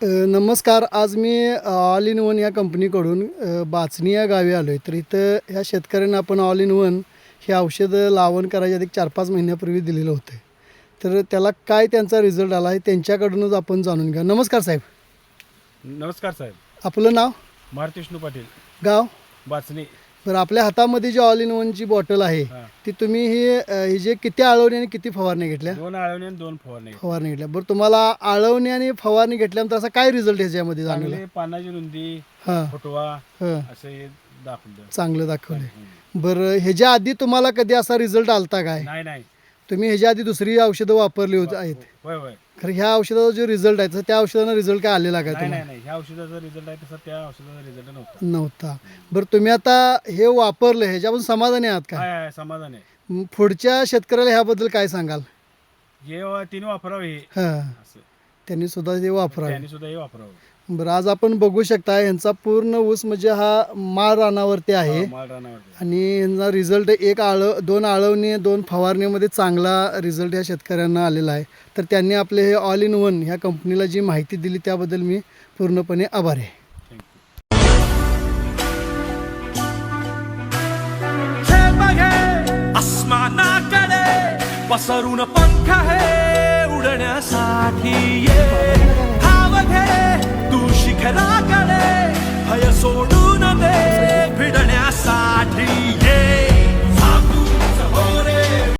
नमस्कार. आज मी all in one या कंपनीकडून बाचणी या गावी आलो आहे तर इथं ह्या शेतकऱ्यांना आपण ऑल इन वन हे औषधं लावण करायच्या आधी चार पाच महिन्यापूर्वी दिलेलं होतं. तर त्याला काय त्यांचा रिझल्ट आला आहे त्यांच्याकडूनच आपण जाणून घ्या नमस्कार साहेब. नमस्कार साहेब. आपलं नाव? मारुती विष्णू पाटील. गाव? बाचणी. बरं आपल्या हातामध्ये जी ऑल इन वनची बॉटल आहे. ती तुम्ही ही ही जे किती आळवणी आणि किती फवारणी घेतल्या? दोन आळवणी आणि दोन फवारणी फवारणी घेतल्या. बरं तुम्हाला आळवणी आणि फवारणी घेतल्यानंतर असा काय रिझल्ट ह्याच्यामध्ये जाणवला चांगले पानाची रुंदी फुटवा असं दाखवलं. चांगलं दाखवले बरं ह्याच्या आधी तुम्हाला कधी असा रिझल्ट आलता काय? नाही नाही. तुम्ही ह्याच्या आधी दुसरी औषधं वापरली होती आहेत. होय होय. खरं ह्या औषधाचा जो रिझल्ट आहे तसं त्या औषधानं रिझल्ट काय आलेला काय नाही तुम्हाला? नाही नाही. ह्या औषधाचा रिझल्ट आहे तसा त्या औषधाचा रिझल्ट नव्हता. नव्हता. बरं तुम्ही आता हे वापरलं ह्याच्यापासून समाधानी आहात का? काय आहे समाधान आहे. म, पुढच्या शेतकऱ्याला ह्याबद्दल काय सांगाल? हे वा- तिने वापरावे हे. हां. असं. त्यांनी सुद्धा ते वापरावे. त्यांनी सुद्धा हे वापरावं. बरं आज आपण बघू शकता यांचा पूर्ण ऊस म्हणजे हा माळ रानावरती आहे. माळ रानावरती आणि यांचा रिझल्ट एक आळ दोन आळवणी दोन फवारणीमध्ये चांगला रिझल्ट या शेतकऱ्यांना आलेला आहे. तर त्यांनी आपले हे ऑल इन वन ह्या कंपनीला जी माहिती दिली त्याबद्दल मी पूर्णपणे आभारी आहे. हे पसरून पंख आहे उडण्यासाठी